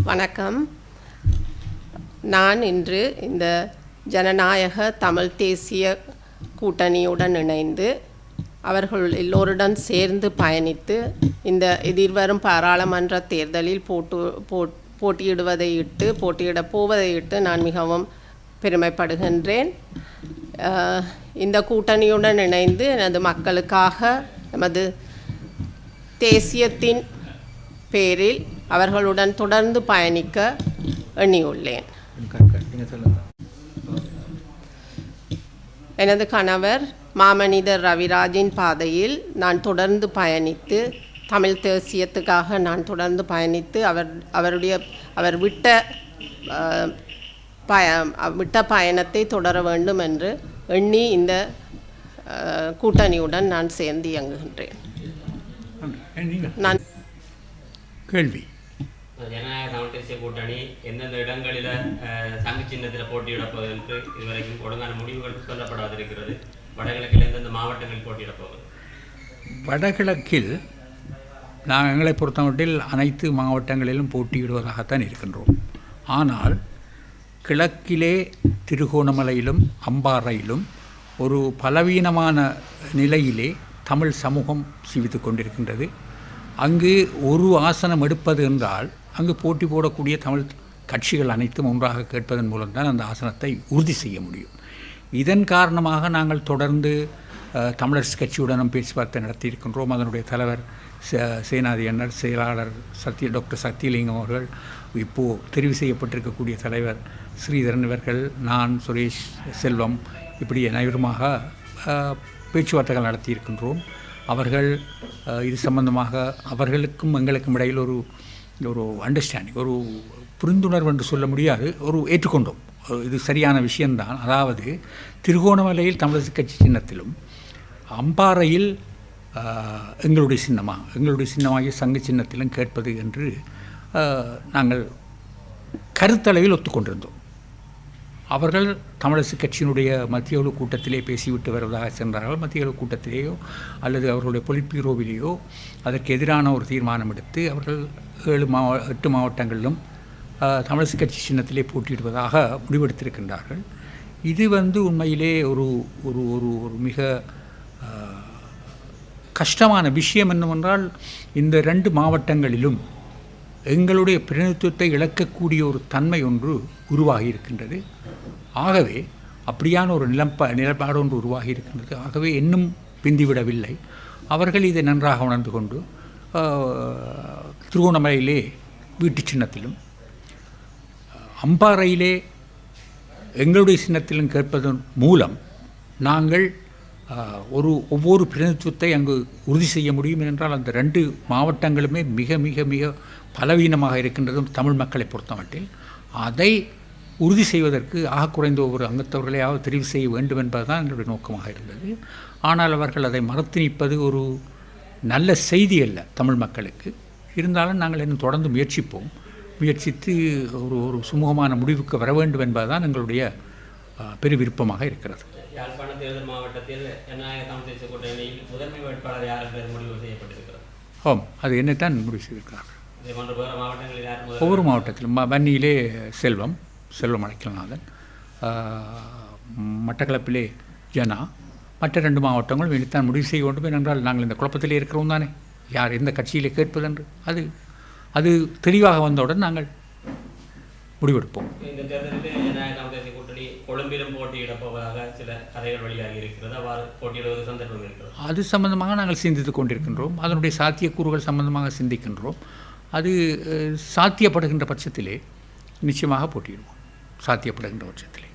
வணக்கம். நான் இன்று இந்த ஜனநாயக தமிழ் தேசிய கூட்டணியுடன் இணைந்து அவர்கள் எல்லோருடன் சேர்ந்து பயணித்து இந்த எதிர்வரும் பாராளுமன்ற தேர்தலில் போட்டு போட் போட்டியிடுவதை இட்டு போட்டியிடப் போவதை இட்டு நான் மிகவும் பெருமைப்படுகின்றேன். இந்த கூட்டணியுடன் இணைந்து எனது மக்களுக்காக நமது தேசியத்தின் பேரில் அவர்களுடன் தொடர்ந்து பயணிக்க எண்ணியுள்ளேன். எனது கணவர் மாமனிதர் ரவிராஜின் பாதையில் நான் தொடர்ந்து பயணித்து தமிழ் தேசியத்துக்காக நான் தொடர்ந்து பயணித்து அவர் அவருடைய அவர் விட்ட பய விட்ட பயணத்தை தொடர வேண்டும் என்று எண்ணி இந்த கூட்டணியுடன் நான் சேர்ந்து இயங்குகின்றேன். நான் கேள்வி. ஜனநாயக தமிழ் கூட்டணி எந்தெந்த இடங்களில் சங்கு சின்னத்தில் போட்டியிடப் போகுது என்று இதுவரைக்கும் ஒழுங்கான முடிவுகள் சொல்லப்படாதிருக்கிறது. வடகிழக்கில் எந்தெந்த மாவட்டங்களில் போட்டியிடப் போகுது? வடகிழக்கில் நாங்கள் எங்களை பொறுத்தமட்டில் அனைத்து மாவட்டங்களிலும் போட்டியிடுவதாகத்தான் இருக்கின்றோம். ஆனால் கிழக்கிலே திருகோணமலையிலும் அம்பாறையிலும் ஒரு பலவீனமான நிலையிலே தமிழ் சமூகம் சிவித்து கொண்டிருக்கின்றது. அங்கு ஒரு ஆசனம் எடுப்பது என்றால் அங்கு போட்டி போடக்கூடிய தமிழ் கட்சிகள் அனைத்தும் ஒன்றாக கேட்பதன் மூலம்தான் அந்த ஆசனத்தை உறுதி செய்ய முடியும். இதன் காரணமாக நாங்கள் தொடர்ந்து அஹ், தமிழரசு கட்சியுடனும் பேச்சுவார்த்தை நடத்தியிருக்கின்றோம். அதனுடைய தலைவர் சே- சேனாதி அண்ணர் செயலாளர் சத்ய டாக்டர் சத்தியலிங்கம் அவர்கள் இப்போது தெரிவு செய்யப்பட்டிருக்கக்கூடிய தலைவர் ஸ்ரீதரன் இவர்கள் நான் சுரேஷ் செல்வம் இப்படி அனைவருமாக பேச்சுவார்த்தைகள் நடத்தியிருக்கின்றோம். அவர்கள் இது சம்பந்தமாக அவர்களுக்கும் எங்களுக்கும் இடையில் ஒரு ஒரு அண்டர்ஸ்டாண்டிங் ஒரு புரிந்துணர்வு என்று சொல்ல முடியாது ஒரு ஏற்றுக்கொண்டோம். இது சரியான விஷயம்தான். அதாவது திருகோணமலையில் தமிழரசு கட்சி சின்னத்திலும் அம்பாறையில் எங்களுடைய சின்னமா எங்களுடைய சின்னமாகிய சங்க சின்னத்திலும் கேட்பது என்று நாங்கள் கருத்தளவில் ஒத்துக்கொண்டிருந்தோம். அவர்கள் தமிழரசு கட்சியினுடைய மத்திய குழு கூட்டத்திலே பேசிவிட்டு வருவதாக சென்றார்கள். மத்திய குழு கூட்டத்திலேயோ அல்லது அவர்களுடைய பொலிட்பீரோவிலேயோ அதற்கு எதிரான ஒரு தீர்மானம் எடுத்து அவர்கள் ஏழு மாவ எட்டு மாவட்டங்களிலும் தமிழரசு கட்சி சின்னத்திலே போட்டியிடுவதாக முடிவெடுத்திருக்கின்றார்கள். இது வந்து உண்மையிலே ஒரு ஒரு ஒரு ஒரு மிக கஷ்டமான விஷயம் என்னவென்றால் இந்த ரெண்டு மாவட்டங்களிலும் எங்களுடைய பிரதிநிதித்துவத்தை இழக்கக்கூடிய ஒரு தன்மை ஒன்று உருவாகி இருக்கின்றது. ஆகவே அப்படியான ஒரு நிலப்ப நிலப்பாடு ஒன்று உருவாகி இருக்கின்றது. ஆகவே இன்னும் பிந்திவிடவில்லை. அவர்கள் இதை நன்றாக உணர்ந்து கொண்டு திருகோணமலையிலே திருவோணமலையிலே வீட்டு சின்னத்திலும் அம்பாறையிலே எங்களுடைய சின்னத்திலும் கேட்பதன் மூலம் நாங்கள் ஒரு ஒவ்வொரு பிரதிநிதித்துவத்தை அங்கு உறுதி செய்ய முடியும் என்றால் அந்த ரெண்டு மாவட்டங்களுமே மிக மிக மிக பலவீனமாக இருக்கின்றதும் தமிழ் மக்களை பொறுத்தமட்டில். அதை உறுதி செய்வதற்கு ஆக குறைந்த ஒவ்வொரு அங்கத்தவர்களையாவது தெரிவு செய்ய வேண்டும் என்பதுதான் எங்களுடைய நோக்கமாக இருந்தது. ஆனால் அவர்கள் அதை மறுத்து நிற்பது ஒரு நல்ல செய்தி அல்ல தமிழ் மக்களுக்கு. இருந்தாலும் நாங்கள் இன்னும் தொடர்ந்து முயற்சிப்போம். முயற்சித்து ஒரு ஒரு சுமூகமான முடிவுக்கு வர வேண்டும் என்பதுதான் எங்களுடைய பெரு விருப்பமாக இருக்கிறது. யாழ்ப்பாண தேர்தல் மாவட்டத்தில் ஜனநாயக தமிழ் தேசிய கூட்டணியில் முதன்மை வேட்பாளர் யார் என்பது முடிவு செய்யப்பட்டிருக்கிறது. ஆம் அது என்னத்தான் முடிவு செய்திருக்கிறார்கள். ஒவ்வொரு மாவட்டத்திலும் வன்னியிலே செல்வம் செல்வம் அழைக்கல்நாதன் மட்டக்களப்பிலே ஜனா மற்ற ரெண்டு மாவட்டங்களும் இனித்தான் முடிவு செய்ய வேண்டும். ஏனென்றால் நாங்கள் இந்த குழப்பத்திலே இருக்கிறோம் தானே. யார் எந்த கட்சியிலே கேட்பதென்று? அது அது தெளிவாக வந்தவுடன் நாங்கள் முடிவெடுப்போம். கொழும்பிலும் போட்டியிட போவதாக சில கதைகள் வழியாக இருக்கிறது. அவ்வாறு போட்டியிடுவது சந்தர்ப்பம் இருக்கிறது. அது சம்பந்தமாக நாங்கள் சிந்தித்து கொண்டிருக்கின்றோம். அதனுடைய சாத்தியக்கூறுகள் சம்பந்தமாக சிந்திக்கின்றோம். அது சாத்தியப்படுகின்ற பட்சத்திலே நிச்சயமாக போட்டியிடுவோம். சாத்தியப்படுகின்ற பட்சத்திலே.